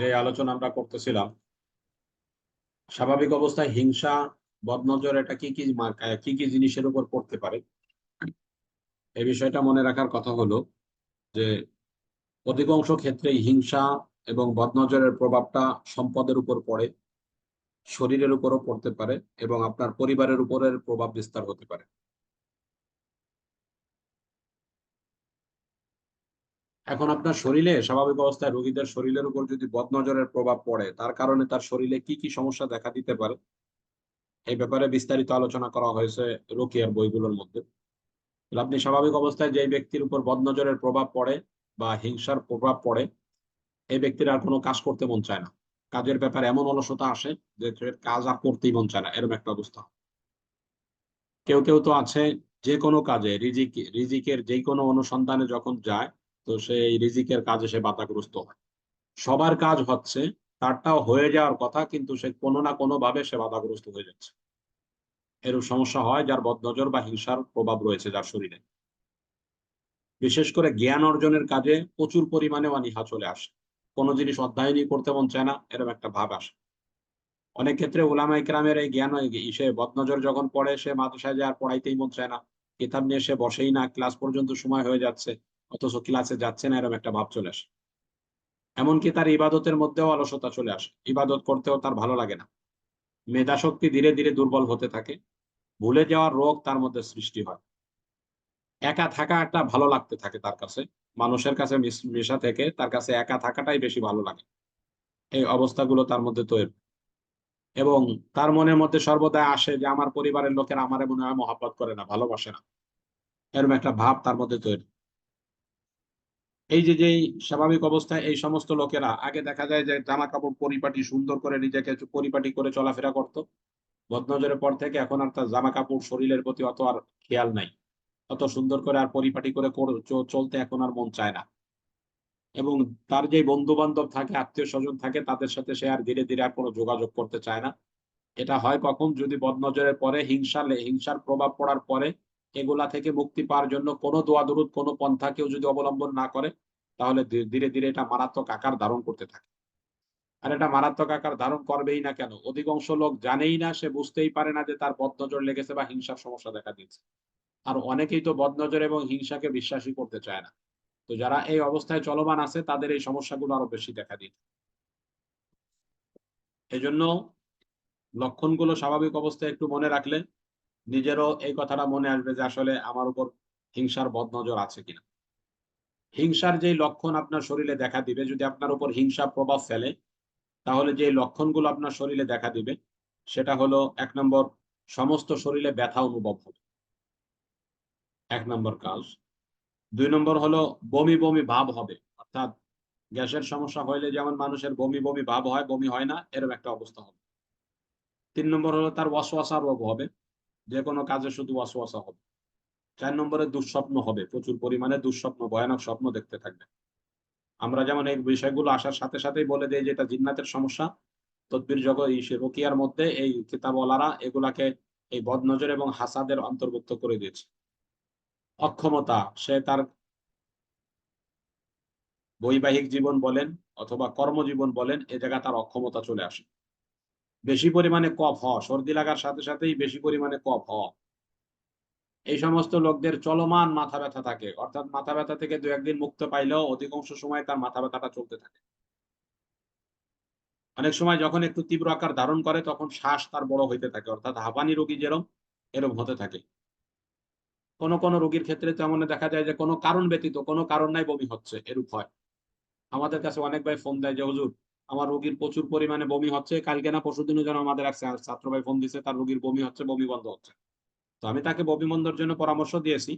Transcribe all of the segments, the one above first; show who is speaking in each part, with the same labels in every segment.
Speaker 1: যে আলোচনা আমরা করতেছিলাম, স্বাভাবিক অবস্থায় হিংসা, বদনজর, এটা কি কি কি কি জিনিসের উপর পড়তে পারে? এই বিষয়টা মনে রাখার কথা হলো যে অধিকাংশ ক্ষেত্রেই হিংসা এবং বদনজরের প্রভাবটা সম্পদের উপর পড়ে, শরীরের উপরও পড়তে পারে এবং আপনার পরিবারের উপরের প্রভাব বিস্তার হতে পারে। এখন আপনার শরীরে স্বাভাবিক অবস্থায় রোগীদের শরীরের উপর যদি বদনজরের প্রভাব পড়ে, তার কারণে তার শরীরে কি কি সমস্যা দেখা দিতে পারে? এই ব্যাপারে বিস্তারিত আলোচনা করা হয়েছে রোকিয়ার বইগুলোর মধ্যে। আপনি স্বাভাবিক অবস্থায় যে ব্যক্তির উপর বদনজরের প্রভাব পড়ে বা হিংসার প্রভাব পড়ে, এই ব্যক্তির আর কোনো কাজ করতে মন চায় না। কাজের ব্যাপারে এমন অলসতা আসে যে কাজ আর করতেই মন চায় না এরকম একটা অবস্থা। কেউ কেউ তো আছে যে কোনো কাজে, রিজিক, রিজিকের যে কোনো অনুসন্ধানে যখন যায় তো সেই রিজিকের কাজে সে বাধাগ্রস্ত হয়। সবার কাজ হচ্ছে, তারটাও হয়ে যাওয়ার কথা, কিন্তু সে কোনো না কোনো ভাবে সে বাধাগ্রস্ত হয়ে যাচ্ছে। এরূপ সমস্যা হয় যার বদনজর বা হিংসার প্রভাব রয়েছে যার শরীরে। বিশেষ করে জ্ঞান অর্জনের কাজে প্রচুর পরিমাণে অনীহা চলে আসে। কোনো জিনিস অধ্যয়নই করতে মন চায় না এরকম একটা ভাব আসে। অনেক ক্ষেত্রে ওলামা ইকরামের এই জ্ঞান সে বদনজর যখন পড়ে, সে মাদ্রাসায় যায় আর পড়াইতেই মন চায় না। কিতাব নিয়ে সে বসেই না, ক্লাস পর্যন্ত সময় হয়ে যাচ্ছে। অথচ ক্লাসে যাচ্ছে না এরকম একটা ভাব চলে আসে। এমনকি তার ইবাদতের মধ্যেও অলসতা চলে আসে। ইবাদত করতেও তার ভালো লাগে না। মেধা শক্তি ধীরে ধীরে দুর্বল হতে থাকে। ভুলে যাওয়ার রোগ তার মধ্যে সৃষ্টি হয়। একা থাকা একটা ভালো লাগতে থাকে তার কাছে। মানুষের কাছে মেশা থেকে তার কাছে একা থাকাটাই বেশি ভালো লাগে। এই অবস্থাগুলো তার মধ্যে তৈরি। এবং তার মনের মধ্যে সর্বদা আসে যে, আমার পরিবারের লোকেরা আমার মনে হয় মহাব্বত করে না, ভালোবাসে না। এরকম একটা ভাব তার মধ্যে তৈরি। এই যে যেই স্বাভাবিক অবস্থায় এই সমস্ত লোকেরা, আগে দেখা যায় যে জামা কাপড় পরিপাটি সুন্দর করে নিজেকে পরিপাটি করে চলাফেরা করতো। বদনজরের পর থেকে এখন আর তার জামা কাপড় শরীরের প্রতি অত আর খেয়াল নাই। অত সুন্দর করে আর পরিপাটি করে চলতে এখন আর মন চায় না। এবং তার যে বন্ধু বান্ধব থাকে আত্মীয় স্বজন থাকে, তাদের সাথে সে আর ধীরে ধীরে আর কোনো যোগাযোগ করতে চায় না। এটা হয় কখন? যদি বদনজরের পরে হিংসা হিংসার প্রভাব পড়ার পরে এগুলা থেকে মুক্তি পাওয়ার জন্য কোনো দোয়া দরুদ, কোনো পন্থা কেউ যদি অবলম্বন না করে, তাহলে ধীরে ধীরে এটা মারাত্মক আকার ধারণ করতে থাকে। আর এটা মারাত্মক আকার ধারণ করবেই না কেন? অধিকাংশ লোক জানেই না, সে বুঝতেই পারে না যে তার বদনজর লেগেছে বা হিংসার সমস্যা দেখা দিয়েছে। আর অনেকেই তো বদনজর এবং হিংসাকে বিশ্বাসই করতে চায় না। তো যারা এই অবস্থায় চলমান আছে, তাদের এই সমস্যাগুলো আরও বেশি দেখা দিত এজন্য লক্ষণগুলো স্বাভাবিক অবস্থায় একটু মনে রাখলে নিজেরও এই কথাটা মনে আসবে যে আসলে আমার উপর হিংসার বদনজর আছে কিনা। হিংসার যে লক্ষণ আপনার শরীরে দেখা দিবে, যদি আপনার উপর হিংসা প্রভাব ফেলে, তাহলে যে লক্ষণগুলো আপনার শরীরে দেখা দিবে, সেটা হলো এক নম্বর, সমস্ত শরীরে ব্যথা অনুভব হবে। এক নম্বর কাজ। দুই নম্বর হলো বমি বমি ভাব হবে। অর্থাৎ গ্যাসের সমস্যা হইলে যেমন মানুষের বমি বমি ভাব হয়, বমি হয় না এরকম একটা অবস্থা হবে। তিন নম্বর হলো তার ওয়াসওয়াসা রোগ হবে। যে কোনো কাজে শুধু ওয়াসওয়াসা হবে। চার নম্বরে দুঃস্বপ্ন হবে, প্রচুর পরিমাণে দুঃস্বপ্ন, ভয়ানক স্বপ্ন দেখতে থাকবে। আমরা যেমন এই বিষয়গুলো আসার সাথে সাথেই বলে দিই যে এটা জিন্নাতের সমস্যা। তদ্বির জগৎ রোকিয়ার মধ্যে এই কিতাবওয়ালারা এগুলাকে এই বদনজর এবং হাসাদের অন্তর্ভুক্ত করে দিয়েছে। অক্ষমতা, সে তার বৈবাহিক জীবন বলেন অথবা কর্মজীবন বলেন, এ জায়গা তার অক্ষমতা চলে আসে। বেশি পরিমাণে কফ হ সর্দি লাগার সাথে সাথেই বেশি পরিমাণে কফ হ এই সমস্ত লোকদের চলমান মাথা ব্যথা থাকে। অর্থাৎ মাথা ব্যথা থেকে দু একদিন মুক্ত পাইলেও অধিকাংশ সময় তার মাথা ব্যথাটা চলতে থাকে। অনেক সময় যখন একটু তীব্র আকার ধারণ করে, তখন শ্বাস তার বড় হইতে থাকে। অর্থাৎ হাঁপানি রোগী যেরকম এরকম হতে থাকে। কোন কোন রোগীর ক্ষেত্রে তেমন দেখা যায় যে, কোনো কারণ ব্যতীত, কোনো কারণ নাই বমি হচ্ছে, এরূপ হয়। আমাদের কাছে অনেক ভাই ফোন দেয় যে, হুজুর আমার রোগীর প্রচুর পরিমাণে বমি হচ্ছে। কালকে না পরশু দিনও যেন আমাদের এক ছাত্র ভাই ফোন দিছে, তার রোগীর বমি হচ্ছে, বমি বন্ধ হচ্ছে। তো আমি তাকে বমি বন্ধর জন্য পরামর্শ দিয়েছি,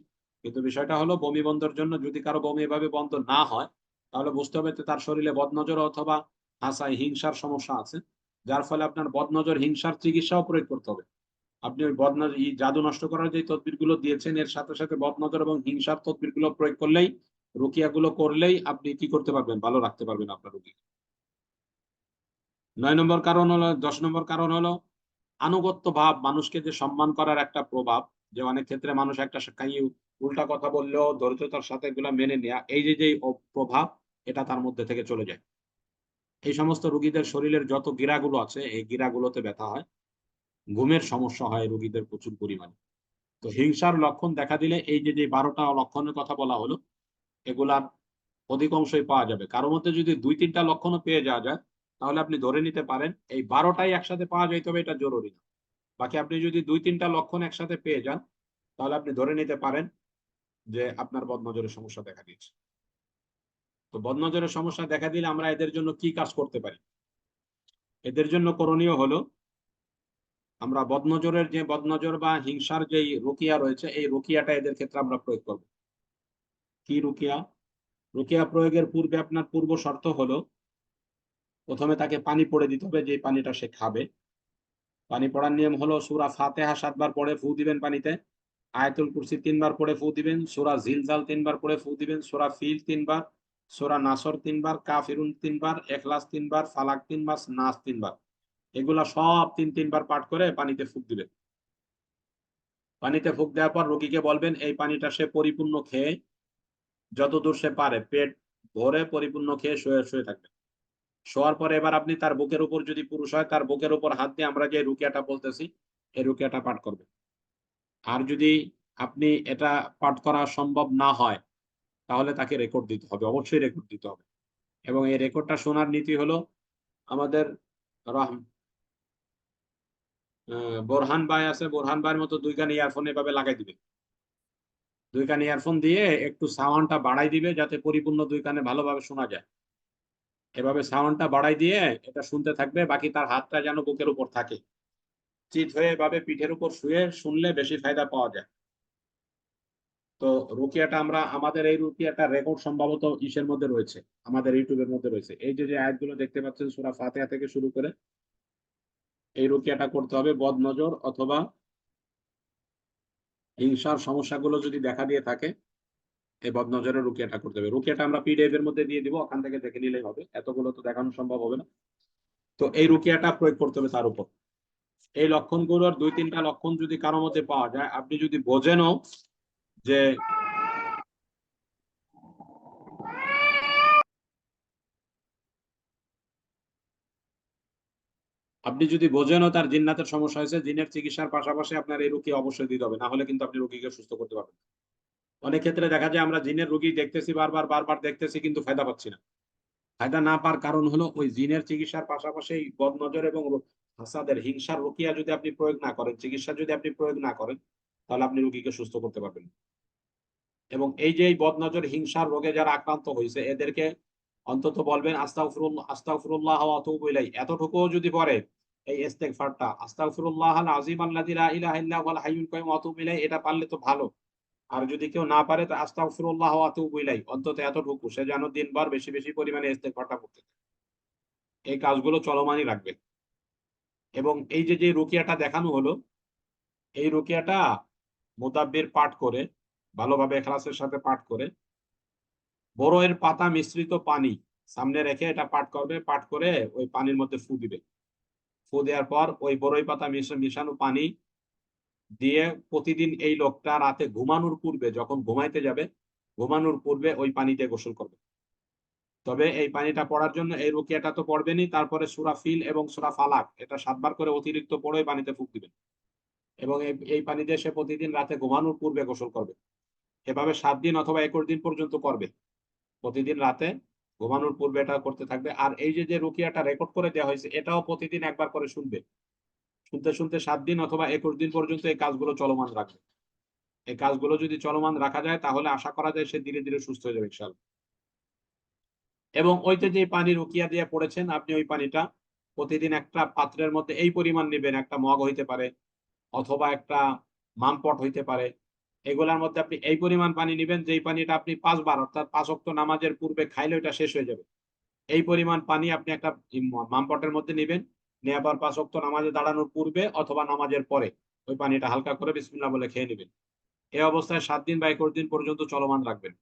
Speaker 1: কিন্তু বিষয়টা হলো বমি বন্ধর জন্য যদি কারও বমি এভাবে বন্ধ না হয়, তাহলে বুঝতে হবে তার শরীরে বদনজর অথবা হাসায় হিংসার সমস্যা আছে, যার ফলে আপনার বদনজর, হিংসার চিকিৎসাও প্রয়োগ করতে হবে। আপনি ওই বদনজর জাদু নষ্ট করার যে তদবিরগুলো দিয়েছেন, এর সাথে সাথে বদনজর এবং হিংসার তদবিরগুলো প্রয়োগ করলেই রুকিয়াগুলো করলেই আপনি কি করতে পারবেন? ভালো রাখতে পারবেন আপনার রুগী নয় নম্বর কারণ হলো, দশ নম্বর কারণ হলো, আনুগত্য ভাব মানুষকে যে সম্মান করার একটা প্রভাব, যে অনেক ক্ষেত্রে মানুষ একটা উল্টা কথা বললেও দরিদ্রতার সাথে এগুলা মেনে নেয়া, এই যে যে প্রভাব, এটা তার মধ্যে থেকে চলে যায়। এই সমস্ত রুগীদের শরীরের যত গিরাগুলো আছে, এই গিরাগুলোতে ব্যথা হয়, ঘুমের সমস্যা হয় রুগীদের প্রচুর পরিমাণে। তো হিংসার লক্ষণ দেখা দিলে এই যে যে বারোটা লক্ষণের কথা বলা হলো, এগুলার অধিকাংশই পাওয়া যাবে। কারোর মধ্যে যদি দুই তিনটা লক্ষণও পেয়ে যাওয়া যায় তাহলে আপনি ধরে নিতে পারেন এই বারোটাই একসাথে পাওয়া যাইতে হবে এটা জরুরি না। বাকি আপনি যদি দুই তিনটা লক্ষণ একসাথে পেয়ে যান, তাহলে আপনি ধরে নিতে পারেন যে আপনার বদনজরের সমস্যা দেখা দিয়েছে। তো বদনজরের সমস্যা দেখা দিলে আমরা এদের জন্য কি কাজ করতে পারি? এদের জন্য করণীয় হলো, আমরা বদনজরের যে বদনজর বা হিংসার যে রুকিয়া রয়েছে, এই রুকিয়াটা এদের ক্ষেত্রে আমরা প্রয়োগ করব। কি রুকিয়া? রুকিয়া প্রয়োগের পূর্বে আপনার পূর্ব শর্ত হলো প্রথমে তাকে পানি পড়ে দিতে হবে যে পানিটা সে খাবে। পানি পড়ার নিয়ম হলো সুরা ফাতেহা সাতবার পড়ে ফু দিবেন পানিতে, আয়াতুল কুরসি তিনবার পড়ে ফু দিবেন, সুরা জিলজাল তিনবার পড়ে ফু দিবেন, সুরা ফিল তিনবার, সুরা নাসর তিনবার, কাফিরুন তিনবার, এখলাস তিনবার, ফালাক তিনবার, নাস তিনবার। এগুলা সব তিন তিনবার পাঠ করে পানিতে ফুক দিবেন। পানিতে ফুক দেওয়ার পর রোগীকে বলবেন, এই পানিটা সে পরিপূর্ণ খেয়ে, যতদূর সে পারে পেট ভরে পরিপূর্ণ খেয়ে শুয়ে শুয়ে থাকবে। শোয়ার পরে এবার আপনি তার বুকের উপর যদি পুরুষ হয়, তার বুকের উপর হাত দিয়ে আমরা যে রুকিয়াটা বলতেছি, এই রুকিয়াটা পাঠ করবে। আর যদি আপনি এটা পাঠ করা সম্ভব না হয়, তাহলে তাকে রেকর্ড দিতে হবে, অবশ্যই রেকর্ড দিতে হবে। এবং এই রেকর্ডটা শোনার নীতি হলো আমাদের রহম বোরহান ভাই আছে, বোরহান ভাইয়ের মতো দুই কান ইয়ারফোন এভাবে লাগাই দিবে। দুই কানে ইয়ারফোন দিয়ে একটু সাউন্ডটা বাড়াই দিবে, যাতে পরিপূর্ণ দুই কানে ভালোভাবে শোনা যায়। এভাবে সাউন্ডটা বাড়াই দিয়ে এটা শুনতে থাকবে, বাকি তার হাতটা যেন বুকের উপর থাকে। চিত হয়ে এভাবে পিঠের উপর শুয়ে শুনলে বেশি ফায়দা পাওয়া যায়। তো রুকিয়াটা আমরা, আমাদের এই রুকিয়াটা রেকর্ড সম্ভবত ইসের মধ্যে রয়েছে, আমাদের ইউটিউবের মধ্যে রয়েছে। এই যে যে আয়াতগুলো দেখতে পাচ্ছেন, সুরা ফাতেহা থেকে শুরু করে এই রুকিয়াটা করতে হবে বদ নজর অথবা হিংসার সমস্যাগুলো যদি দেখা দিয়ে থাকে এই বদনজরের রুকিয়াটা করতে হবে। রুকিয়াটা আমরা পিডিএফ এর মধ্যে দিয়ে দিব, ওখান থেকে দেখে নিলেই হবে। এতগুলো তো দেখানো সম্ভব হবে না। তো এই রুকিয়াটা প্রয়োগ করতে হবে তার উপর। এই লক্ষণগুলোর দুই তিনটা লক্ষণ যদি কারোর মধ্যে পাওয়া যায়, আপনি যদি বোঝেনও যে আপনি যদি বোঝেনও তার জিন্নাতের সমস্যা হয়েছে, জিনের চিকিৎসার পাশাপাশি আপনার এই রুগী অবশ্যই দিতে হবে, না হলে কিন্তু আপনি রোগীকে সুস্থ করতে পারবেন অনেক ক্ষেত্রে দেখা যায় আমরা জিনের রোগী দেখতেছি বারবার বারবার দেখতেছি কিন্তু ফায়দা পাচ্ছি না। ফায়দা না পাওয়ার কারণ হলো ওই জিনের চিকিৎসার পাশাপাশি বদনজর এবং হাসাদের হিংসার রুকিয়া যদি আপনি প্রয়োগ না করেন, চিকিৎসা যদি আপনি প্রয়োগ না করেন, তাহলে আপনি রোগীকে সুস্থ করতে পারবেন এবং এই যে বদনজর, হিংসার রোগে যারা আক্রান্ত হয়েছে, এদেরকে অন্তত বলবেন ওয়া আতুবু এতটুকুও যদি পড়ে, এই ইস্তেগফারটা, আস্তাগফিরুল্লাহ আল আযীম আল্লাযী এটা পারলে তো ভালো। আর যদি কেউ না পারে, তো আস্তাগফিরুল্লাহ ওয়া আতুবু ইলাইহি। অন্তত এতটুকু, সে যেন দিনভর বেশি বেশি পরিমাণে ইস্তেগফারটা করতে এই কাজগুলো চলমানই রাখবে এবং এই যে যে রুকিয়াটা দেখানো হলো, এই রুকিয়াটা মোতাব্বির পাঠ করে, ভালোভাবে এখলাসের সাথে পাঠ করে, বড়য়ের পাতা মিশ্রিত পানি সামনে রেখে এটা পাঠ করবে, পাঠ করে ওই পানির মধ্যে ফু দিবে। ফু দেওয়ার পর ওই বড়ই পাতা মিশানো পানি দিয়ে প্রতিদিন এই লোকটা রাতে ঘুমানোর পূর্বে, যখন ঘুমাইতে যাবে, ঘুমানোর পূর্বে ওই পানিতে গোসল করবে। তবে এই পানিটা পড়ার জন্য এই রুকিয়াটা তো পড়বেনি তারপরে সুরা ফিল এবং সুরা ফালাক, এটা সাতবার করে অতিরিক্ত পড়ে পানিতে ফুক দিবেন। এবং এই পানি দিয়ে সে প্রতিদিন রাতে ঘুমানোর পূর্বে গোসল করবে। এভাবে সাত দিন অথবা একুশ দিন পর্যন্ত করবে। প্রতিদিন রাতে ঘুমানোর পূর্বে এটা করতে থাকবে। আর এই যে যে রুকিয়াটা রেকর্ড করে দেওয়া হয়েছে, এটাও প্রতিদিন একবার করে শুনবে। শুনতে শুনতে সাত দিন অথবা একুশ দিন পর্যন্ত এই কাজগুলো চলমান রাখবে। এই কাজগুলো যদি চলমান রাখা যায়, তাহলে আশা করা যায় সে ধীরে ধীরে সুস্থ হয়ে যাবে ইনশাল এবং ওইতে যে পানি রুকিয়া দিয়ে পড়েছেন, আপনি ওই পানিটা প্রতিদিন একটা পাত্রের মধ্যে এই পরিমাণ নেবেন, একটা মগ হইতে পারে অথবা একটা মামপট হইতে পারে। এগুলার মধ্যে আপনি এই পরিমাণ পানি নেবেন, যেই পানিটা আপনি পাঁচবার, অর্থাৎ পাঁচ অক্ট নামাজের পূর্বে খাইলে ওটা শেষ হয়ে যাবে। এই পরিমাণ পানি আপনি একটা মামপটের মধ্যে নেবেন পর পাঁচ অক্ট নামাজে দাঁড়ানোর পূর্বে অথবা নামাজের পরে। ওই পানিটা হালকা করে বিসমিল্লা বলে খেয়ে নেবেন। এই অবস্থায় সাত দিন বা একুশ দিন পর্যন্ত চলমান রাখবেন।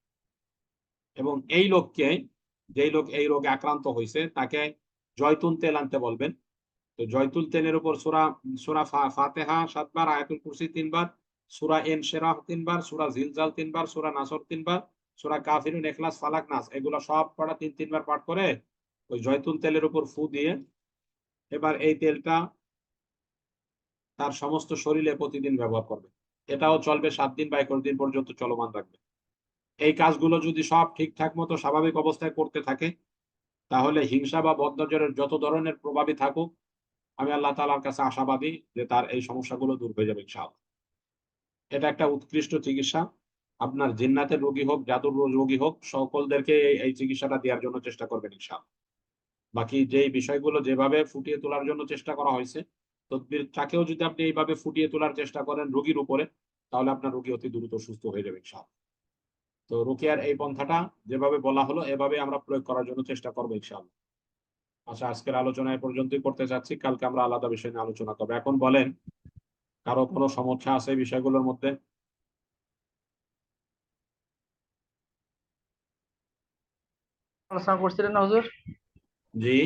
Speaker 1: এবং এই লোককে, যেই লোক এই রোগে আক্রান্ত হয়েছে তাকে জয়তুন তেল আনতে বলবেন। তো জয়তুল তেলের উপর সুরা সুরা ফাতেহা সাতবার, আয়াতুল কুরসি তিনবার, সুরা এন শেরাহ তিনবার, সুরা জিলজাল তিনবার, সুরা নাসর তিনবার, সুরা কাফিরুন এখলাস, ফালাক নাস, এগুলো সব পড়া তিন, তিনবার পাঠ করে ওই জয়তুন তেলের উপর ফু দিয়ে এবার এই তেলটা তার সমস্ত শরীরে প্রতিদিন ব্যবহার করবে। এটাও চলবে সাত দিন বা একুশ দিন পর্যন্ত চলমান রাখবে। এই কাজগুলো যদি সব ঠিকঠাক মতো স্বাভাবিক অবস্থায় করতে থাকে, তাহলে হিংসা বা বদনজরের যত ধরনের প্রভাবই থাকুক, আমি আল্লাহ তালার কাছে আশাবাদী যে তার এই সমস্যাগুলো দূর হয়ে যাবে ইনশাআল্লাহ। এটা একটা উৎকৃষ্ট চিকিৎসা। আপনার জিন্নাতের রোগী হোক, জাদুর রোগী হোক, সকলদেরকে এই- চিকিৎসাটা দেওয়ার জন্য চেষ্টা করবেন ইনশাআল্লাহ। বাকি যেই বিষয়গুলো যেভাবে ফুটিয়ে তোলার জন্য চেষ্টা করা হয়েছে তদবিরটাকেও যদি আপনি এইভাবে ফুটিয়ে তোলার চেষ্টা করেন রোগীর উপরে, তাহলে আপনার রোগী অতি দ্রুত সুস্থ হয়ে যাবে ইনশাআল্লাহ। তো রুকিয়ার এই পন্থাটা যেভাবে বলা হলো এভাবে আমরা প্রয়োগ করার জন্য চেষ্টা করব ইনশাআল্লাহ। আচ্ছা আজকের আলোচনা পর্যন্তই করতে চাচ্ছি কালকে আমরা আলাদা বিষয় নিয়ে আলোচনা করব। এখন বলেন, কারও কোনো সমস্যা আছে এই বিষয়গুলোর মধ্যে?
Speaker 2: করছিলেন না
Speaker 1: জি।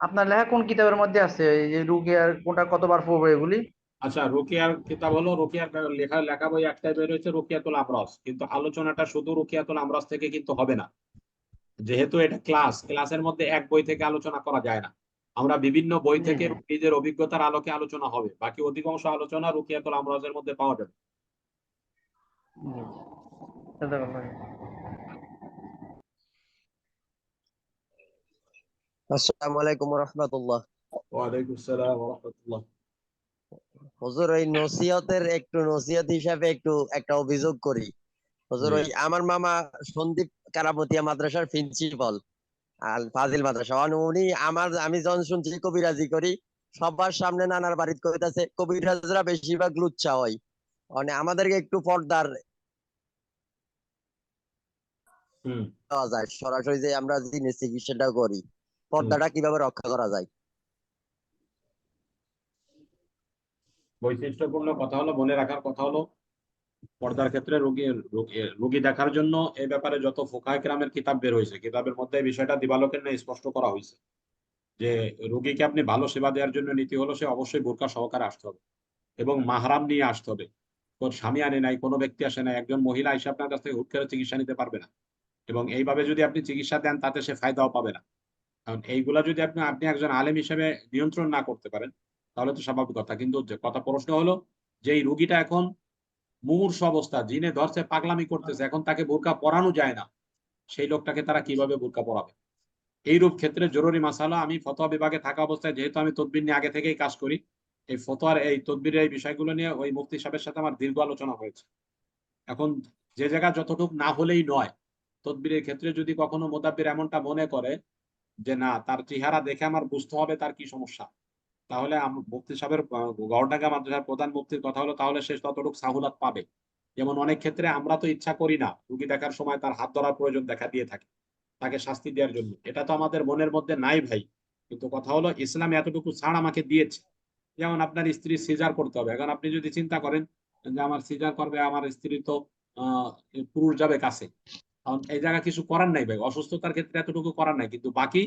Speaker 2: আপনার লেখা কোন কিতাবের মধ্যে আছে? এই যে রুগিয়ার কোনটা কতবার পড়বে এগুলি?
Speaker 1: আচ্ছা রুকিয়ার কিতাব হলো রুকিয়ার লেখা লেখা বই একটাই বের হয়েছে রুকিয়াতুল আমরস। কিন্তু আলোচনাটা শুধু রুকিয়াতুল আমরস থেকে কিন্তু হবে না। যেহেতু এটা ক্লাস ক্লাসের মধ্যে এক বই থেকে আলোচনা করা যায় না। আমরা বিভিন্ন বই থেকে নিজের অভিজ্ঞতার আলোকে আলোচনা হবে। বাকি অধিকাংশ আলোচনা রুকিয়াতুল আমরাজের মধ্যে পাওয়া যাবে।
Speaker 3: আসসালামু আলাইকুম রহমতুল্লাহ
Speaker 1: ওয়ালাইকুম আসসালাম ওয়া রাহমাতুল্লাহ
Speaker 3: হুজুর ওই নসিহতের একটু নসিহত হিসাবে একটু একটা অভিযোগ করি। হুজুর ওই আমার মামা সন্দীপ কারামতিয়া মাদ্রাসার প্রিন্সিপাল আর ফাজিল মাদ্রাসা। উনি আমার আমি যখন শুনছি কবিরাজি করি সবার সামনে নানার বাড়িতে কইতাছে কবিরাজরা বেশিরভাগ লুচ্চা হয়। মানে আমাদেরকে একটু পর্দার সরাসরি যে আমরা চিকিৎসাটা করি। পর্দাটা কীভাবে রক্ষা করা যায়?
Speaker 1: বৈশিষ্ট্যপূর্ণ কথা হলো মনে রাখার কথা হলো পর্দার ক্ষেত্রে রোগী রোগী- দেখার জন্য এই ব্যাপারে যত ফোকায় কেরামের কিতাব বের হয়েছে কিতাবের মধ্যে এই বিষয়টা দিবালোকের ন্যায় স্পষ্ট করা হয়েছে যে রোগীকে আপনি ভালো সেবা দেওয়ার জন্য নীতি হলো সে অবশ্যই বোরকা সহকারে আসতে হবে এবং মাহারাম নিয়ে আসতে হবে। তোর স্বামী আনে নাই কোনো ব্যক্তি আসে নাই একজন মহিলা এসে আপনার কাছ থেকে হুট করে চিকিৎসা নিতে পারবে না এবং এইভাবে যদি আপনি চিকিৎসা দেন তাতে সে ফায়দাও পাবে না। কারণ এইগুলা যদি আপনি আপনি একজন আলেম হিসেবে নিয়ন্ত্রণ না করতে পারেন, তাহলে তো স্বাভাবিক কথা। কিন্তু কথা প্রশ্ন হলো, যে এই রুগীটা এখন মুমূর্ষ অবস্থা, জিনে ধরছে, পাগলামি করতেছে, এখন তাকে বোরকা পরানো যায় না, সেই লোকটাকে তারা কীভাবে বোরকা পরাবে? এইরূপ ক্ষেত্রে জরুরি মাসালা, আমি ফতোয়া বিভাগে থাকা অবস্থায় যেহেতু আমি তদবির নিয়ে আগে থেকেই কাজ করি, এই ফতোয়ার এই তদবিরের এই বিষয়গুলো নিয়ে ওই মুফতি সাহেবের সাথে আমার দীর্ঘ আলোচনা হয়েছে। এখন যে জায়গা যতটুক না হলেই নয়, তদবিরের ক্ষেত্রে যদি কখনো মোদাব্বির এমনটা মনে করে যে না, তার চেহারা দেখে আমার বুঝতে হবে তার কি সমস্যা। তাহলে মুফতি সাহেবের গড়ডাঙ্গা মাদ্রাসার প্রধান মুফতির কথা হলো, তাহলে সে ততটুকু সাহুলাত পাবে। যেমন অনেক ক্ষেত্রে আমরা তো ইচ্ছা করি না, রুগী দেখার সময় তার হাত ধরার প্রয়োজন দেখা দিয়ে থাকে, তাকে শাস্তি দেওয়ার জন্য। এটা তো আমাদের মনের মধ্যে নাই ভাই। কিন্তু কথা হলো, ইসলাম এতটুকু ছাড় আমাকে দিয়েছে। যেমন আপনার স্ত্রী সিজার করতে হবে। এখন আপনি যদি চিন্তা করেন যে আমার সিজার করবে, আমার স্ত্রী তো আহ পুরুষ যাবে কাছে। এই জায়গা কিছু করার নাই ভাই অসুস্থতার ক্ষেত্রে এতটুকু করার নাই কিন্তু বাকি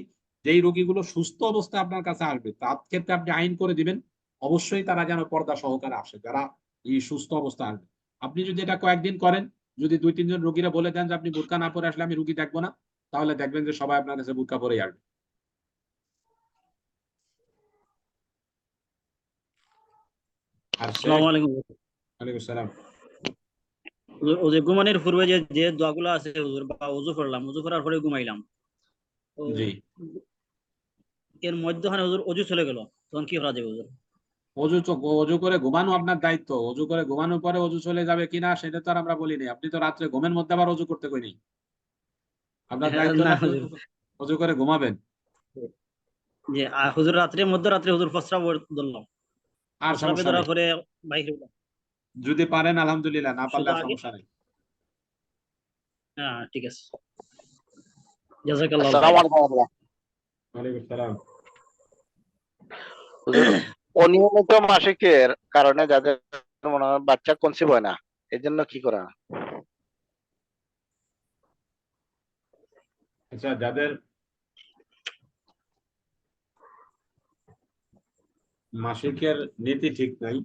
Speaker 1: যেই রোগীগুলো সুস্থ অবস্থায় আপনার কাছে আসবে তার ক্ষেত্রে আপনি আইন করে দিবেন অবশ্যই তারা যেন পর্দা সহকারে আসে যারা এই সুস্থ অবস্থায় আসবে। আপনি যদি এটা কয়েকদিন করেন যদি দুই তিনজন রোগীরা বলে দেন যে আপনি বুরকা না পরে আসলে আমি রুগী দেখব না তাহলে দেখবেন যে সবাই আপনার কাছে বুরকা পরেই আসবে।
Speaker 4: আসসালামু আলাইকুম।
Speaker 1: ওয়ালাইকুম সালাম
Speaker 4: ওই যে ঘুমানোর পূর্বে যে যে দোয়াগুলো আছে হুজুর বা উযু করলাম উযু করার পরে ঘুমাইলাম।
Speaker 1: জি।
Speaker 4: এর মধ্যখানে হুজুর অজু চলে গেল তখন কি করা যাবে হুজুর?
Speaker 1: অজু তো অজু করে ঘুমানো আপনার দায়িত্ব। অজু করে ঘুমানোর পরে অজু চলে যাবে কিনা সেটা তো আর আমরা বলিনি আপনি তো রাত্রে ঘুমের মধ্যে আবার অজু করতে কইনি। আপনার
Speaker 4: হ্যাঁ,
Speaker 1: দায়িত্ব অজু করে ঘুমাবেন।
Speaker 4: হুজুর রাত্রে মধ্যরাত্রে হুজুর প্রস্রাব ধরলাম।
Speaker 1: আর নেই।
Speaker 4: পরে বাইরে।
Speaker 1: যদি পারেন আলহামদুলিল্লাহ না পারলে সমস্যা নেই।
Speaker 4: হ্যাঁ ঠিক আছে। জাযাকাল্লাহ
Speaker 5: আসসালামু আলাইকুম
Speaker 1: ওয়ালাইকুম সালাম।
Speaker 5: অনিয়মিত মাসিকের কারণে যাদের মনে হয় বাচ্চা কনসিভ হয় না এর জন্য কি করা?
Speaker 1: আচ্ছা যাদের মাসিকের নীতি ঠিক নাই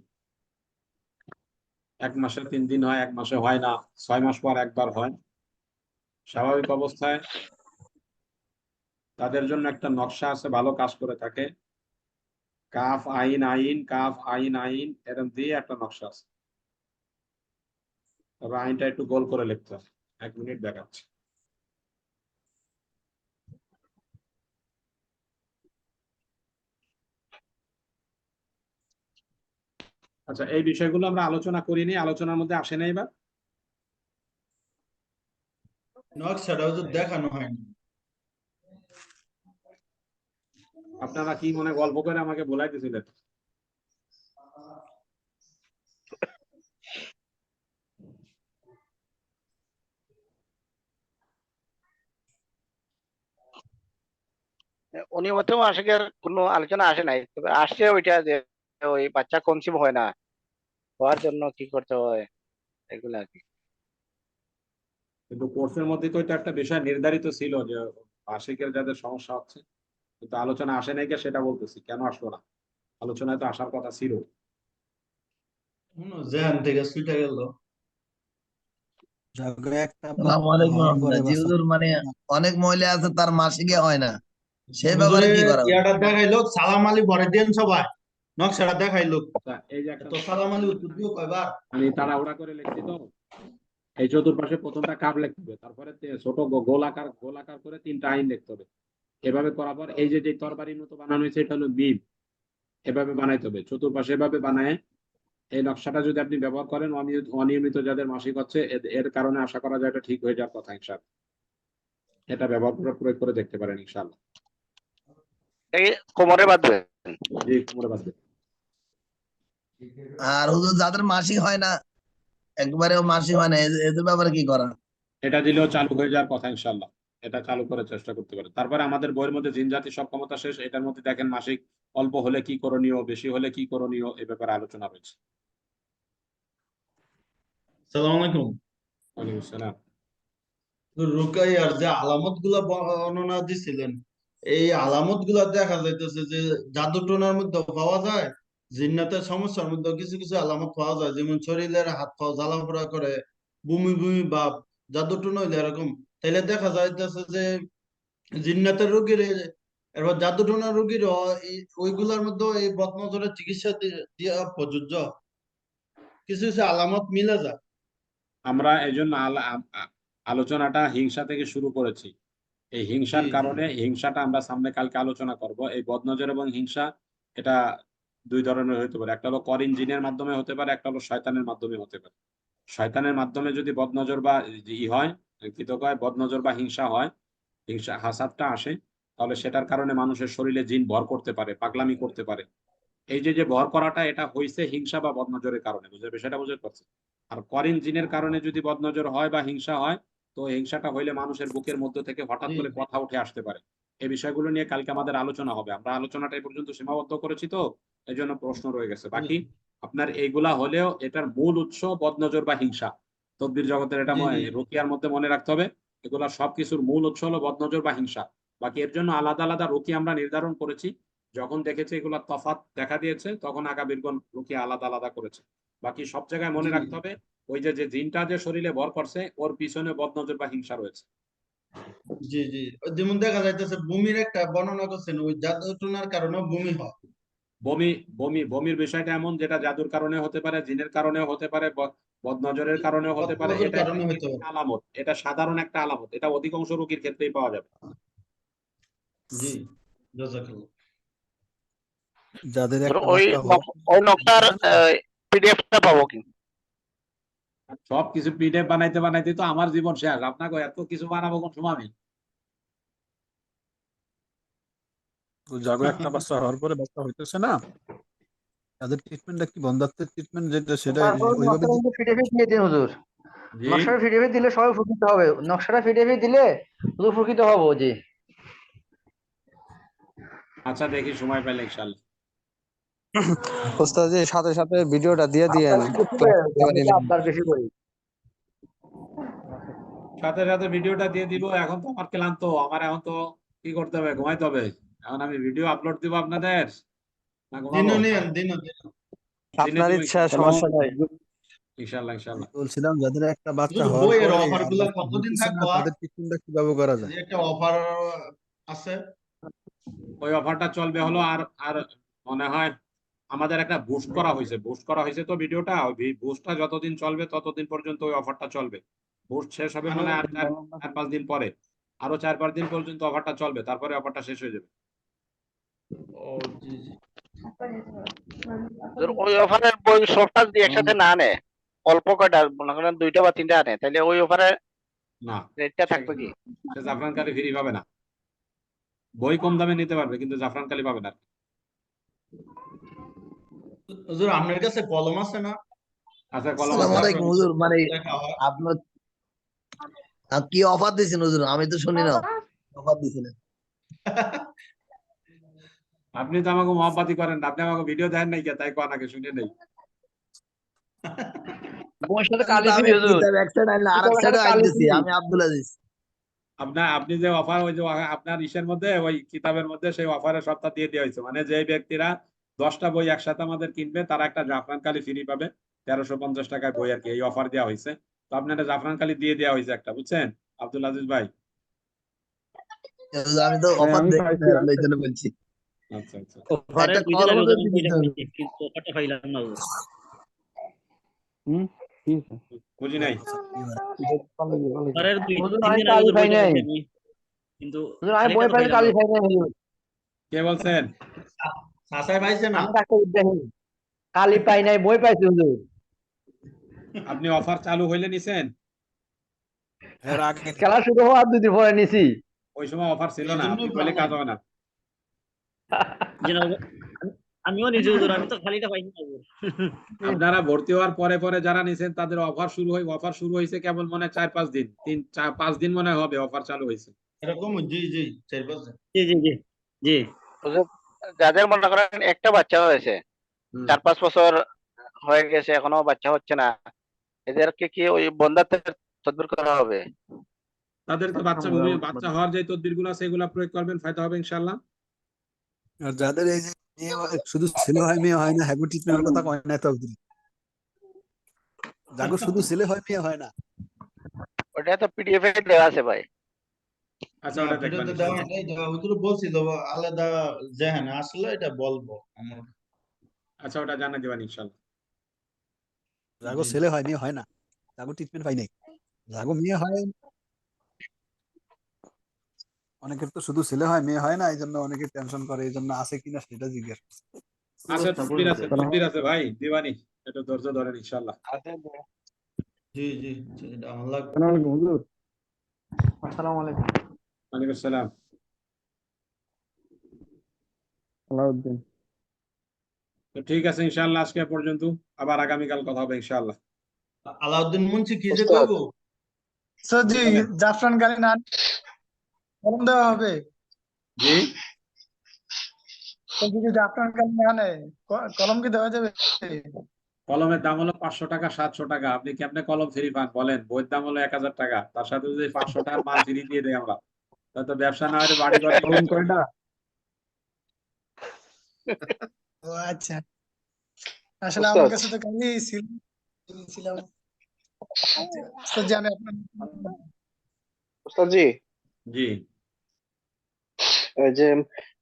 Speaker 1: এক মাসে তিন দিন হয়, এক মাসে হয় না, ছয় মাস পর একবার হয়। স্বাভাবিক অবস্থায় তাদের জন্য একটা নকশা আছে, ভালো কাজ করে থাকে। কাফ আইন আইন, কাফ আইন আইন, এরম দিয়ে একটা নকশা আছে। তবে আইনটা একটু গোল করে লিখতে হবে। এক মিনিট দেখাচ্ছি। আচ্ছা এই বিষয়গুলো আমরা আলোচনা করিনি আলোচনার মধ্যে আসে নাই এবার?
Speaker 6: নকশাটাও তো দেখানো হয়নি।
Speaker 1: আপনারা কি মনে গল্প করে আমাকে বলাই দিয়েছিলেন
Speaker 5: উনি মতো মাসিকের কোনো আলোচনা আসে নাই তবে আসছে ওইটা যে ওই বাচ্চা কনসিভ হয় না। হওয়ার জন্য কি করতে হয়? এগুলো আর কি।
Speaker 1: কিন্তু কোর্সের মধ্যে তো এটা একটা বিষয় নির্ধারিত ছিল যে আশিকের যাদের সমস্যা হচ্ছে কিন্তু আলোচনা আসে নাই সেটা বলতেছি কেন আসলো না? আলোচনায় তো আসার কথা ছিল।
Speaker 6: হুম, থেকে ছুটে গেল।
Speaker 7: আসসালামু আলাইকুম রহমতুল্লাহ। জি হুজুর মানে অনেক মহিলা আছে তার মাসিকে হয় না। সে ব্যাপারে কি করা উচিত?
Speaker 6: ইয়াটা দেখাইলো সালাম আলী ভরে দেন সবাই। নকশাটা দেখাইলো
Speaker 1: তা এই যে একটা
Speaker 6: তো সালাম আলী উত্তর দিও কয়বার?
Speaker 1: আমি তাড়াহুড়া করে লিখছি তো। এই চতুর্পাশে প্রথমটা কাপ লিখতে হবে তারপরে ছোট গোলাকার গোলাকার করে তিনটা আইন লিখতে হবে। এভাবে করার পর এই যে যে তরবারির মতো বানানো হয়েছে এটা হলো মিম এভাবে বানাইতে হবে। চতুর্পাশে এভাবে বানায় এই নকশাটা যদি আপনি ব্যবহার করেন অনিয়মিত অনিয়মিত যাদের মাসিক হচ্ছে এর- কারণে আশা করা যায় এটা ঠিক হয়ে যাওয়ার কথা ইনশাআল্লাহ। এটা ব্যবহার করে প্রয়োগ করে দেখতে পারেন ইনশাআল্লাহ।
Speaker 5: এই কোমরে বাঁধবে
Speaker 1: জি কোমরে বাঁধবে
Speaker 7: আর হুজুর যাদের মাসিক হয় না একবারে মাসিক হয় না এদের- ব্যাপারে কি করা?
Speaker 1: এটা দিলেও চালু হয়ে যাওয়ার কথা ইনশাল্লাহ এটা চালু করার চেষ্টা করতে পারে। তারপরে আমাদের বইয়ের মধ্যে জিন জাতি সব ক্ষমতা শেষ এটার মধ্যে দেখেন মাসিক অল্প হলে কি করণীয় বেশি হলে কি করণীয় এ ব্যাপারে আলোচনা রয়েছে
Speaker 6: সালাম আলাইকুম।
Speaker 1: ওয়ালাইকুম আসসালাম।
Speaker 6: তো রুকাইয়ার যে আলামতগুলা বর্ণনা দিছিলেন এই আলামতগুলা দেখা যাইতেছে যে জাদু টোনার মধ্যে পাওয়া যায় জিন্নাতের সমস্যার মধ্যে কিছু কিছু আলামত পাওয়া যায় যেমন শরীরের হাত পা জ্বালা পোড়া করে বমি বমি ভাব জাদু টোনা হইলে এরকম। তাইলে দেখা যাইতেছে যে জিন্নাতের রোগীর এবার জাদু টোনা রোগীর ওইগুলার মধ্যে এই বদনজরের চিকিৎসা দিয়া প্রযোজ্য। কিছু কিছু আলামত মিলে যায়।
Speaker 1: আমরা এই জন্য আলোচনাটা হিংসা থেকে শুরু করেছি। এই হিংসার। কারণে হিংসাটা আমরা সামনে কালকে আলোচনা করব। এই বদনজর এবং হিংসা এটা দুই ধরনের হতে পারে। একটা হলো করিন জিনের মাধ্যমে হতে পারে একটা হলো শয়তানের মাধ্যমে হতে পারে। শয়তানের মাধ্যমে যদি বদনজর বা ই হয় কৃতক হয় বদনজর বা হিংসা হয় হিংসা হাসাদটা আসে তাহলে সেটার কারণে মানুষের শরীরে জিন ভর করতে পারে পাগলামি করতে পারে। এই যে যে ভর করাটা এটা হইছে হিংসা বা বদনজরের কারণে বুঝতে বিষয়টা বুঝতে পারছে আর করিন জিনের কারণে যদি বদনজর হয় বা হিংসা হয় তো হিংসাটা হইলে মানুষের বুকের মধ্য থেকে হঠাৎ করে কথা উঠে আসতে পারে। এই বিষয়গুলো নিয়ে কালকে আমাদের আলোচনা হবে। আমরা আলোচনাটা এই পর্যন্ত সীমাবদ্ধ করেছি তো এই জন্য প্রশ্ন রয়ে গেছে। বাকি আপনার এইগুলা হলেও এটার মূল উৎস বদনজর বা হিংসা। তদ্বির জগতের এটা মনে-। রুকিয়ার মধ্যে মনে রাখতে হবে এগুলা সবকিছুর মূল উৎস হলো বদনজর বা হিংসা। বাকি এর জন্য আলাদা আলাদা রুকি আমরা নির্ধারণ করেছি। যখন দেখেছি এগুলা তফাৎ দেখা দিয়েছে তখন আগামীগণ রুকিয়া আলাদা আলাদা করেছে। বাকি সব জায়গায় মনে। রাখতে হবে ওই যে যে জিনটা যে শরীরে ভর করছে ওর পিছনে বদনজর বা হিংসা রয়েছে।
Speaker 6: জি জি। যেমন দেখা যাইতেছে ভূমির একটা বর্ণনা করছেন ওই জাদু টোনার কারণে ভূমি হয়।
Speaker 1: বমি বমি বমির বিষয়টা এমন যেটা জাদুর কারণে হতে পারে জিনের কারণেও হতে পারে বদনজরের কারণেও হতে পারে এটা
Speaker 6: কারণে
Speaker 1: একটা
Speaker 6: হতে পারে।
Speaker 1: আলামত এটা সাধারণ একটা আলামত এটা অধিকাংশ রোগীর ক্ষেত্রেই পাওয়া যাবে।
Speaker 6: জি জাজাকাল্লাহ।
Speaker 8: যাদের একটা
Speaker 5: ওই ওই নকশার পিডিএফটা পাবো কি
Speaker 1: সব কিছু পিডিএফ বানাইতে বানাইতে তো আমার জীবন শেষ। আপনাকে এত কিছু বানাবো কোন সময় আমি?
Speaker 8: জাগো একটা বাচ্চা হওয়ার পরে বাচ্চা হইতেছে না। তাদের ট্রিটমেন্টটা কি বন্ধাত্বের ট্রিটমেন্ট যেটা সেটা ওইভাবে
Speaker 2: দিন হুজুর। নকশাটা পিডিএফ দিলে সবাই উপকৃত হবে। নকশাটা পিডিএফ দিলে শুধু উপকৃত হব জি।
Speaker 1: আচ্ছা দেখি সময় পেলে ইনশাল্লাহ।
Speaker 9: ওস্তাদ সাথে সাথে ভিডিওটা দিয়ে দিয়েন।
Speaker 2: আপনার বেশি করি।
Speaker 1: সাথে সাথে ভিডিওটা দিয়ে দিব। এখন তো আমার ক্লান্ত আমার এখন তো কি করতে হবে ঘুমাইতে হবে। এখন আমি ভিডিও আপলোড দিব আপনাদের।
Speaker 9: আপনার ইচ্ছা সমস্যা নাই।
Speaker 1: ইনশাল্লাহ ইনশাল্লাহ।
Speaker 8: বলছিলাম যাদের একটা বাচ্চা
Speaker 6: বইয়ের কতদিন থাকব?
Speaker 8: তাদের কীভাবে করা যায়?
Speaker 6: একটা অফার আছে।
Speaker 1: ওই অফারটা চলবে হলো আর আর মনে হয় আমাদের একটা বুস্ট করা হয়েছে। বুস্ট করা হয়েছে তো ভিডিওটা ওই বুস্টটা যতদিন চলবে ততদিন পর্যন্ত ওই অফারটা চলবে। বুস্ট শেষ হবে মানে আর চার পাঁচ দিন পরে। আরও চার পাঁচ দিন পর্যন্ত অফারটা চলবে তারপরে অফারটা শেষ হয়ে যাবে।
Speaker 6: ও জি জি।
Speaker 5: হুজুর, ওই অফারের বই সবটা যদি একসাথে না আনে অল্প কয়টা মনে করেন দুইটা বা তিনটা আনে তাহলে ওই অফারে
Speaker 1: না।
Speaker 5: রেটটা থাকবে কি?
Speaker 1: সে জাফরান কালি ফ্রি পাবে না। বই কম দামে নিতে পারবে কিন্তু জাফরান কালি পাবে না।
Speaker 6: হুজুর আপনার কাছে কলম আছে না?
Speaker 1: আচ্ছা কলম
Speaker 7: আসসালামু আলাইকুম হুজুর মানে আপনার কি অফার দিছেন হুজুর? আমি তো শুনি না। অফার দিছিলেন
Speaker 1: আপনি তো আমাকে মহাব্বাতি করেন আপনি আমাকে ভিডিও দেন নাই কে তাই নাকি শুনে নেই। আপনি যে অফার ওই যে আপনার ইসের মধ্যে ওই কিতাবের মধ্যে সেই অফারের সপ্তাহ দিয়ে দেওয়া হয়েছে। মানে যে ব্যক্তিরা দশটা বই একসাথে আমাদের কিনবে তারা একটা জাফরান কালি ফ্রি পাবে তেরোশো পঞ্চাশ টাকায় বই আর কি এই অফার দেওয়া হয়েছে। তো আপনার জাফরান কালি দিয়ে দেওয়া হয়েছে একটা বুঝছেন? আব্দুল আজিজ ভাই।
Speaker 7: আমি তো অফার বলছি।
Speaker 1: আচ্ছা আচ্ছা।
Speaker 4: কিন্তু।
Speaker 9: হুম
Speaker 1: বুঝি নাই। কে বলছেন?
Speaker 6: সাসাই পাইছে না?
Speaker 2: পাই নাই বই পাইছি হুজুর।
Speaker 1: আপনি অফার চালু হইলে নিছেন?
Speaker 8: এর আগে
Speaker 2: খেলা শুরু হওয়ার দুই দিন পরে নিছি।
Speaker 1: ওই সময় অফার ছিল না বলে কাজ হবে না।
Speaker 4: আমিও নিজে হুজুর আমি তো খালিটা পাইনি না হুজুর।
Speaker 1: আপনারা ভর্তি হওয়ার পরে পরে যারা নিছেন তাদের অফার শুরু হয় অফার শুরু হয়েছে কেবল মনে হয় চার পাঁচ দিন। তিন চার পাঁচ দিন মনে হবে অফার চালু হয়েছে
Speaker 6: এরকম? জি জি চার পাঁচ দিন।
Speaker 4: জি জি জি জি।
Speaker 5: যাদের মনে করেন একটা বাচ্চা হয়েছে চার পাঁচ বছর হয়ে গেছে এখনও বাচ্চা হচ্ছে না এদেরকে কি ওই বন্ধাত্বের তদবির করা হবে?
Speaker 1: তাদেরকে বাচ্চা ভূমি বাচ্চা হওয়ার যে তদবিরগুলো আছে এগুলো প্রয়োগ করবেন ফায়দা হবে ইনশাল্লাহ
Speaker 8: আর যাদের এই যে মেয়ে শুধু ছেলে হয় মেয়ে হয় না হ্যাগো ট্রিটমেন্টের কথা কয় না তো যাগো শুধু ছেলে হয় মেয়ে হয় না।
Speaker 5: ওটা তো পিডিএফ এ দেওয়া আছে ভাই।
Speaker 1: আচ্ছা ওটা দেখবেন।
Speaker 6: আলাদা আসলে এটা বলব আমার।
Speaker 1: আচ্ছা ওটা জানা দেবেন
Speaker 8: যাগো ছেলে হয় মেয়ে হয় না। যাগো ট্রিটমেন্ট পাই নাই। যাগো মেয়ে হয়। অনেকের তো শুধু ছেলে হয় মেয়ে হয় না এই জন্য অনেকে টেনশন করে এই জন্য আছে কিনা সেটা জিজ্ঞেস।
Speaker 1: আছে ভাই দিবানি এটা ধৈর্য ধরেন ইনশাল্লাহ।
Speaker 6: জি জি জি,
Speaker 9: আসসালামু আলাইকুম।
Speaker 1: ওয়ালাইকুম আসসালাম।
Speaker 9: আলাউদ্দিন।
Speaker 1: তো ঠিক আছে ইনশাল্লাহ আজকে পর্যন্ত। আবার আগামীকাল কথা হবে ইনশাল্লাহ
Speaker 6: আলাউদ্দিন মুন্সি কি যে
Speaker 5: উস্তাদ।
Speaker 6: কইবো
Speaker 10: স্যার জি জাফরান দেওয়া হবে।
Speaker 1: জি।
Speaker 10: কলম কি দেওয়া যাবে?
Speaker 1: কলমের দাম হলো পাঁচশো টাকা সাতশো টাকা। আপনি কেমনে কলম ফ্রি পান বলেন? বইয়ের দাম হলো এক হাজার টাকা। তার সাথে যদি পাঁচশো টাকার মাল ফ্রি দিয়ে দেয় আমরা। তো ব্যবসা না হলে বাড়ি ঘর
Speaker 9: কয়টা
Speaker 10: ও আচ্ছা। আসলে আমার কাছে তো গাড়ি ছিল ছিলাম আপনার
Speaker 1: জি।
Speaker 11: এই যে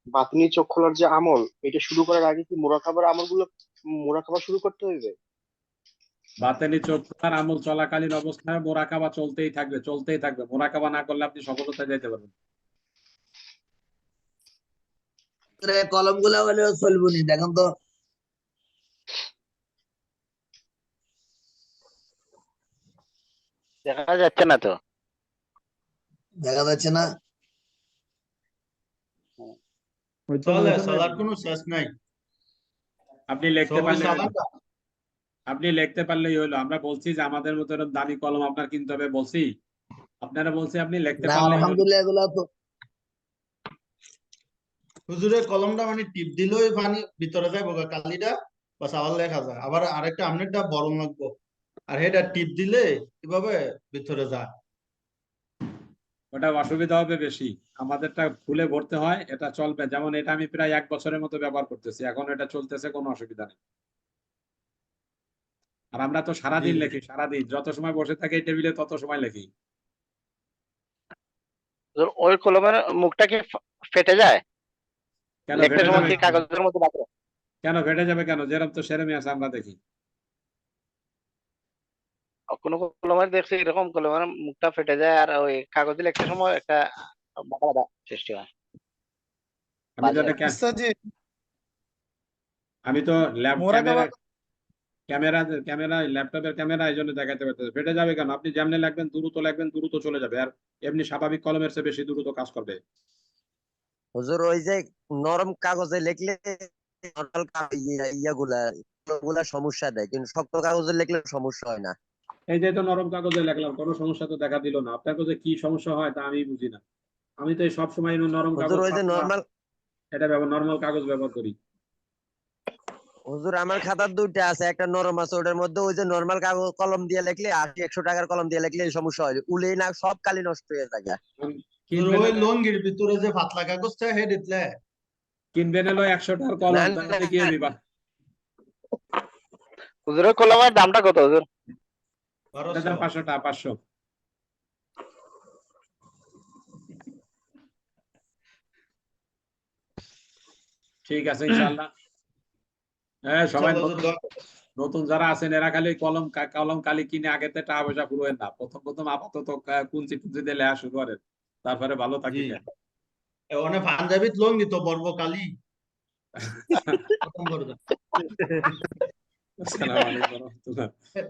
Speaker 11: বাতিনি চোখ খোলার যে আমল এটা শুরু করার আগে কি মোরাকাবার আমলগুলো মোরাকাবা শুরু করতে হইবে?
Speaker 1: বাতেনি চোখ আমল চলাকালীন অবস্থায় মোরাকাবা চলতেই থাকবে চলতেই থাকবে। মোরাকাবা না করলে আপনি সফলতায় যেতে পারবেন।
Speaker 7: কলমগুলা হলেও চলবো নি দেখুন তো।
Speaker 5: দেখা যাচ্ছে না তো।
Speaker 7: দেখা যাচ্ছে না।
Speaker 6: চলে চলার কোনো শেষ নাই।
Speaker 1: আপনি লিখতে
Speaker 6: সবাই
Speaker 1: পারলে
Speaker 6: চালান
Speaker 1: আপনি লিখতে পারলেই হলো আমরা বলছি যে আমাদের মতো এরকম দামি কলম আপনার কিনতে হবে বলছি। আপনারা বলছি আপনি লিখতে
Speaker 7: না আলহামদুলিল্লাহ এগুলা তো
Speaker 6: হুজুরের কলমটা মানে টিপ দিলেই পানি ভিতরে যাইব গা, কালিটা বাস আবার লেখা যায়। আবার আরেকটা আমনেরটা বড় লাগবো। আর এটা টিপ দিলে কীভাবে ভিতরে যায়।
Speaker 1: ওটা অসুবিধা হবে বেশি। আমাদেরটা খুলে ভরতে হয় এটা চলবে। যেমন এটা আমি প্রায় এক বছরের মতো ব্যবহার করতেছি। এখন এটা চলতেছে কোনো অসুবিধা নেই। আর আমরা তো সারাদিন লেখি সারাদিন। যত সময় বসে থাকি এই টেবিলে তত সময় লেখি।
Speaker 5: ওই কলমের মুখটা কি ফেটে যায়?
Speaker 1: কেন
Speaker 5: লেখতে
Speaker 1: ফেটে
Speaker 5: সময়
Speaker 1: যাবে
Speaker 5: কি কাগজের
Speaker 1: কেন ফেটে যাবে কেন? যেরকম তো সেরমই আছে আমরা দেখি।
Speaker 5: কোনো কলমের দেখছি এরকম কলমের মুখটা ফেটে যায় আর ওই কাগজে লেখার সময় একটা বাঁকা সৃষ্টি হয়।
Speaker 1: আমি তো ল্যাব ক্যামেরা ক্যামেরা ল্যাপটপের ক্যামেরা এই জন্য দেখাতে পারতেছে। ফেটে যাবে কেন? আপনি যেমনি লাগবেন দ্রুত লাগবেন দ্রুত চলে যাবে। আর এমনি স্বাভাবিক কলমের চেয়ে বেশি দ্রুত কাজ করবে।
Speaker 3: হুজুর ওই যে নরম কাগজে লিখলে ইয়াগুলা গুলা সমস্যা দেয়। কিন্তু শক্ত কাগজে লিখলে সমস্যা হয় না।
Speaker 1: এই যে তো নরম কাগজে লিখলাম কোনো সমস্যা তো দেখা দিল না। আপনার কাছে কি সমস্যা হয় তা আমি বুঝি না। আমি তো এই সব সময় নরম কাগজ এটা ব্যবহার নরমাল কাগজ ব্যবহার করি।
Speaker 3: হুজুর আমার খাতার দুইটা আছে একটা নরম আছে ওটার মধ্যে ওই যে নর্মাল কাগজ কলম দিয়ে লিখলে আশি একশো টাকার কলম দিয়ে লিখলে এই সমস্যা হয়। উলে না সব কালি নষ্ট হয়ে থাকে।
Speaker 1: কিনবেন
Speaker 6: ওই লঙ্গির ভিতরে যে পাতলা কাগজটা হে দিতলে।
Speaker 1: কিনবেন হলো একশো টাকার কলম
Speaker 3: না,
Speaker 1: তাহলে
Speaker 3: না,
Speaker 1: দিবা।
Speaker 5: হুজুরের কলমের দামটা কত হুজুর?
Speaker 1: পাঁচশো টাকা পাঁচশো। ঠিক আছে ইনশাল্লাহ হ্যাঁ সবাই নতুন- যারা আছেন এরা খালি কলম কলম কালি কিনে আগে টাকা পয়সা পুরোয়েন না। প্রথম প্রথম আপাতত কুঞ্চি টুঞ্চি দিয়ে লেয়া শুরু করেন। তারপরে ভালো থাকি।
Speaker 6: অনেক পাঞ্জাবিত লঙ্গি তো বর্ব কালি।
Speaker 1: আসসালামু আলাইকুম।